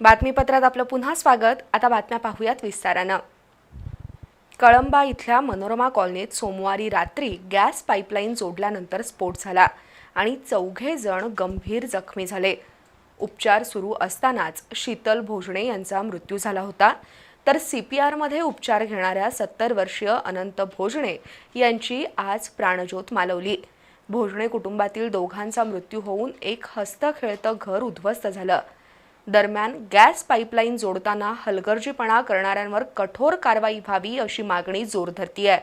बातमीपत्रात आपलं पुन्हा स्वागत. आता बातम्या पाहूयात विस्तारानं. कळंबा इथल्या मनोरमा कॉलनीत सोमवारी रात्री गॅस पाईपलाईन जोडल्यानंतर स्फोट झाला आणि चौघे जण गंभीर जखमी झाले. उपचार सुरू असतानाच शीतल भोजणे यांचा मृत्यू झाला होता. तर सी पी आरमध्ये उपचार घेणाऱ्या सत्तर वर्षीय अनंत भोजणे यांची आज प्राणज्योत मालवली. भोजणे कुटुंबातील दोघांचा मृत्यू होऊन एक हस्तखेळतं घर उद्ध्वस्त झालं. दरम्यान गॅस पाईपलाईन जोडताना हलगर्जीपणा करणाऱ्यांवर कठोर कारवाई व्हावी अशी मागणी जोर आहे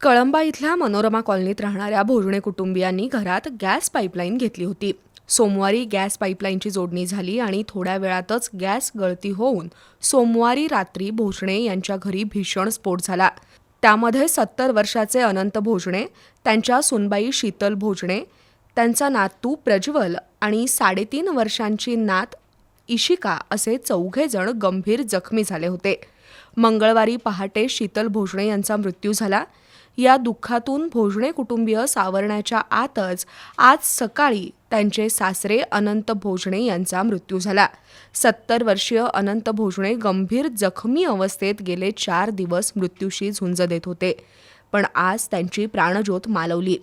कळंबा इथल्या मनोरमा कॉलनीत राहणाऱ्या भोजणे कुटुंबियांनी घरात गॅस पाईपलाईन घेतली होती. सोमवारी गॅस पाईपलाईनची जोडणी झाली आणि थोड्या वेळातच गॅस गळती होऊन सोमवारी रात्री भोजणे यांच्या घरी भीषण स्फोट झाला. त्यामध्ये सत्तर वर्षाचे अनंत भोजणे त्यांच्या सुनबाई शीतल भोजणे त्यांचा नातू प्रज्वल आणि साडेतीन वर्षांची नात इशिका असे चौघेजण गंभीर जखमी झाले होते. मंगळवारी पहाटे शीतल भोजणे यांचा मृत्यू झाला. या दुःखातून भोजणे कुटुंबीय सावरण्याच्या आतच आज सकाळी त्यांचे सासरे अनंत भोजणे यांचा मृत्यू झाला. सत्तर वर्षीय अनंत भोजणे गंभीर जखमी अवस्थेत गेले चार दिवस मृत्यूशी झुंज देत होते. पण आज त्यांची प्राणज्योत मालवली.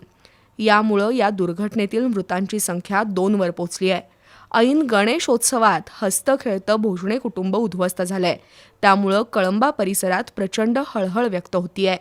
यामुळं या दुर्घटनेतील मृतांची संख्या दोनवर पोचली आहे. ऐन गणेशोत्सवात हस्तखेळतं भोजणे कुटुंब उद्ध्वस्त झालंय. त्यामुळं कळंबा परिसरात प्रचंड हळहळ व्यक्त होतीये.